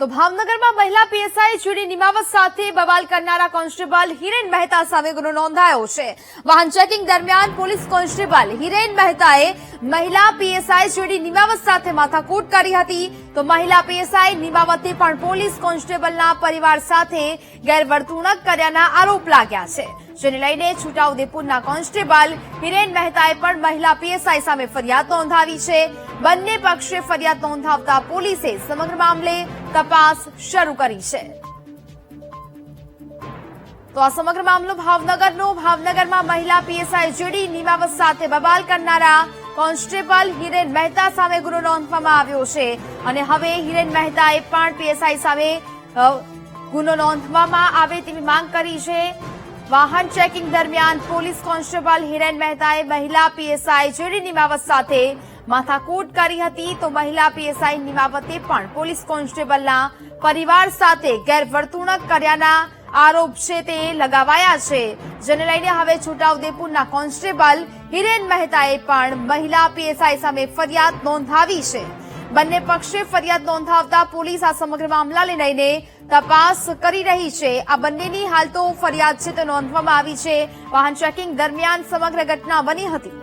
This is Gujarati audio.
તો ભાવનગરમાં મહિલા પીએસઆઈ જુડી નિમાવત સાથે બવાલ કરનારા કોન્સ્ટેબલ હિરેન મહેતા સામે ગુનો નોંધાયો છે. વાહન ચેકિંગ દરમિયાન પોલીસ કોન્સ્ટેબલ હિરેન મહેતાએ મહિલા પીએસઆઈ જુડી નિમાવત સાથે માથાકૂટ કરી હતી. તો મહિલા પીએસઆઈ નિમાવતે પણ પોલીસ કોન્સ્ટેબલના પરિવાર સાથે ગેરવર્તણૂક કર્યાના આરોપ લાગ્યા છે. જેને લઈને છોટાઉદેપુરના કોન્સ્ટેબલ હિરેન મહેતાએ પણ મહિલા પીએસઆઈ સામે ફરિયાદ નોંધાવી છે. બંને પક્ષે ફરિયાદ નોંધાવતા પોલીસે સમગ્ર મામલે તપાસ શરૂ કરી છે. તો આ સમગ્ર મામલો ભાવનગરનો. ભાવનગરમાં મહિલા પીએસઆઈ જેડી નિમાવત સાથે બબાલ કરનારા કોન્સ્ટેબલ હિરેન મહેતા સામે ગુનો નોંધવામાં આવ્યો છે અને હવે હિરેન મહેતાએ પણ પીએસઆઈ સામે ગુનો નોંધવામાં આવે તેવી માંગ કરી છે. વાહન ચેકિંગ દરમિયાન પોલીસ કોન્સ્ટેબલ હિરેન મહેતાએ મહિલા પીએસઆઈ જેડી નિમાવત સાથે માથાકૂટ કરી હતી તો મહિલા પીએસઆઈ નિમાવતે પણ પોલીસ કોન્સ્ટેબલના પરિવાર સાથે ગેરવર્તણૂક કર્યાના આરોપ છે તે લગાવાયા છે. જેને લઈને હવે છોટાઉદેપુરના કોન્સ્ટેબલ હિરેન મહેતાએ પણ મહિલા પીએસઆઈ સામે ફરિયાદ નોંધાવી છે. બંને પક્ષે ફરિયાદ નોંધાવતા પોલીસ આ સમગ્ર મામલાને લઈને તપાસ કરી રહી છે. આ બંનેની હાલ તો ફરિયાદ છે તે નોંધવામાં આવી છે. વાહન ચેકિંગ દરમિયાન સમગ્ર ઘટના બની હતી.